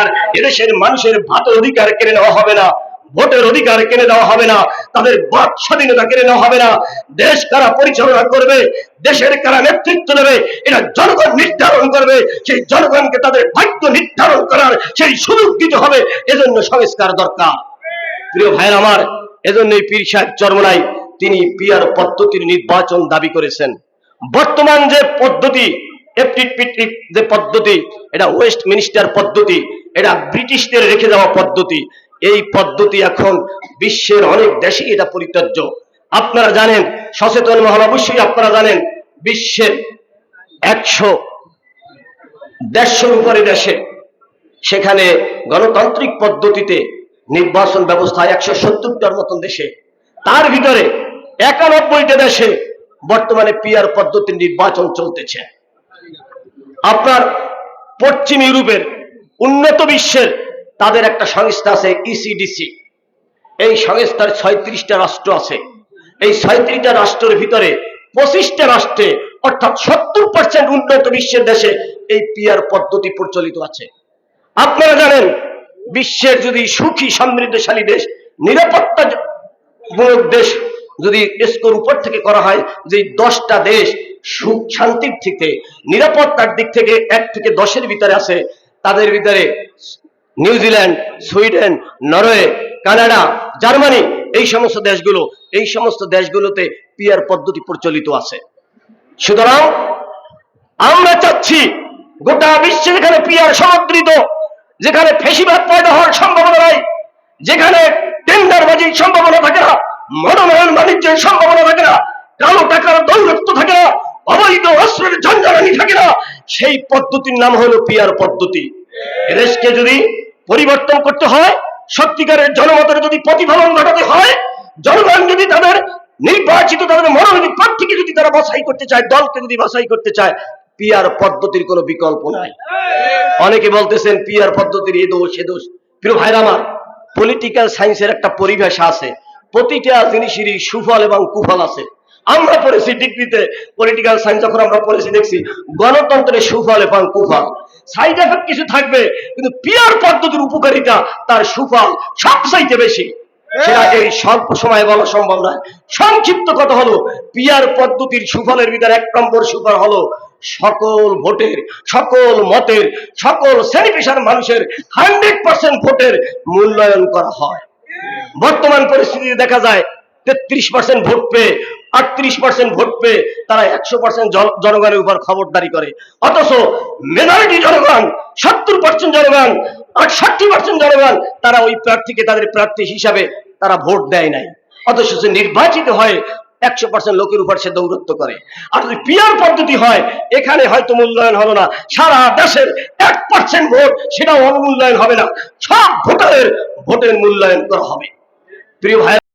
আর এদেশের মানুষের ভাতের অধিকার কেড়ে নেওয়া হবে না, ভোটের অধিকার কেড়ে দেওয়া হবে না, তাদের বাক স্বাধীনতা কেড়ে নেওয়া হবে না। দেশ কারা পরিচালনা করবে, দেশের কারা নেতৃত্ব দেবে এটা জনগণ নির্ধারণ করবে, সেই জনগণকে তাদের ভাগ্য নির্ধারণ করার সেই সুযোগ দিতে হবে, এজন্য সংস্কার দরকার। প্রিয় ভাইয়ের আমার, এজন্যই পীর সাহেব চরমনাই তিনি পিয়ার পদ্ধতির নির্বাচন দাবি করেছেন। বর্তমান যে পদ্ধতি যে পদ্ধতি, এটা ওয়েস্ট মিনিস্টার পদ্ধতি এটা ব্রিটিশদের রেখে যাওয়া পদ্ধতি। এই পদ্ধতি এখন বিশ্বের অনেক দেশে এটা পরিত্যাজ্য। আপনারা জানেন, সচেতন মহান অবশ্যই আপনারা জানেন, বিশ্বের একশো দেড়শোর উপরে দেশে সেখানে গণতান্ত্রিক পদ্ধতিতে নির্বাচন ব্যবস্থা একশো সত্তরটার মতন দেশে। তার ভিতরে একানব্বইটা দেশে বর্তমানে পিয়ার পদ্ধতির নির্বাচন চলতেছে। আপনার পশ্চিম ইউরোপের উন্নত বিশ্বের তাদের একটা সংস্থা আছে ইসিডিসি এই সংস্থার ছয়ত্রিশটা রাষ্ট্র আছে। এই ছয়ত্রিশটা রাষ্ট্রের ভিতরে পঁচিশটা রাষ্ট্রে, অর্থাৎ সত্তর পার্সেন্ট উন্নত বিশ্বের দেশে এই পিয়ার পদ্ধতি প্রচলিত আছে। আপনারা জানেন, বিশ্বের যদি সুখী, সমৃদ্ধশালী দেশ নিরাপত্তা মূলক দেশ যদি স্কোর উপর থেকে করা হয় যে দশটা দেশ সুখ, শান্তির থেকে, নিরাপত্তার দিক থেকে এক থেকে দশের ভিতরে আছে তাদের ভিতরে New Zealand Sweden, Norway, Canada, Germany, এই সমস্ত দেশগুলো, এই সমস্ত দেশগুলোতে পিয়ার পদ্ধতি প্রচলিত আছে। সুতরাং আমরা চাচ্ছি গোটা বিশ্বে যেখানে পিয়ার সমুদ্রিত যেখানে ফেসিবাদ পয়দা হওয়ার সম্ভাবনা নাই, যেখানে টেন্ডারবাজির সম্ভাবনা থাকে না, মনোনয়ন বাণিজ্যের সম্ভাবনা থাকে না কালো টাকার দৌরত্ব থাকে না অবৈধ অস্ত্রের ঝঞ্ঝানি থাকে না সেই পদ্ধতির নাম হলো পিয়ার পদ্ধতি। দেশকে যদি পরিবর্তন করতে হয়, সত্যিকারের জনমতের যদি প্রতিফলন ঘটাতে হয়, জনগণ যদি তাদের নির্বাচিত, তাদের মনোনীত প্রার্থীকে যদি তারা বাছাই করতে চায়, দলকে যদি বাছাই করতে চায়, পিয়ার পদ্ধতির কোনো বিকল্প নাই। অনেকে বলতেছেন, পিয়ার পদ্ধতির এ দোষ এ দোষ। প্রিয় ভাইরা আমার পলিটিক্যাল সায়েন্সের একটা পরিভাষা আছে। প্রতিটা জিনিসেরই সুফল এবং কুফল আছে। আমরা পড়েছি ডিগ্রিতে পলিটিক্যাল সায়েন্স যখন আমরা পড়েছি দেখছি গণতন্ত্রের সুফল এবং কুফল। সাইড এফেক্ট কিছু থাকবে কিন্তু পিয়ার পদ্ধতির উপকারিতা তার সুফল সবচাইতে বেশি। সেটা এই স্বল্প সময়ে বলা সম্ভব নয়। সংক্ষিপ্ত কথা হলো পিয়ার পদ্ধতির সুফলের ভিতরে এক নম্বর সুফল হলো সকল ভোটের সকল মতের সকল শ্রেণি পেশার মানুষের হান্ড্রেড পার্সেন্ট ভোটের মূল্যায়ন করা হয়। বর্তমান পরিস্থিতিতে দেখা যায় তেত্রিশ পার্সেন্ট ভোট পেয়ে আটত্রিশ পার্সেন্ট ভোট পেয়ে তারা একশো পার্সেন্ট জনগণের উপর খবরদারি করে। অথচ মেজরিটি জনগণ, সত্তর পার্সেন্ট জনগণ, আটষট্টি পার্সেন্ট জনগণ, তারা ওই প্রার্থীকে তাদের প্রার্থী হিসাবে তারা ভোট দেয় নাই। অথচ সে নির্বাচিত হয় একশো পার্সেন্ট লোকের উপর সে দৌরত্ব করে। আর যদি পিয়ার পদ্ধতি হয়, এখানে হয়তো মূল্যায়ন হলো না। সারা দেশের এক পার্সেন্ট ভোট, সেটাও অবমূল্যায়ন হবে না। সব ভোটারের, ভোটের মূল্যায়ন করা হবে। প্রিয় ভাই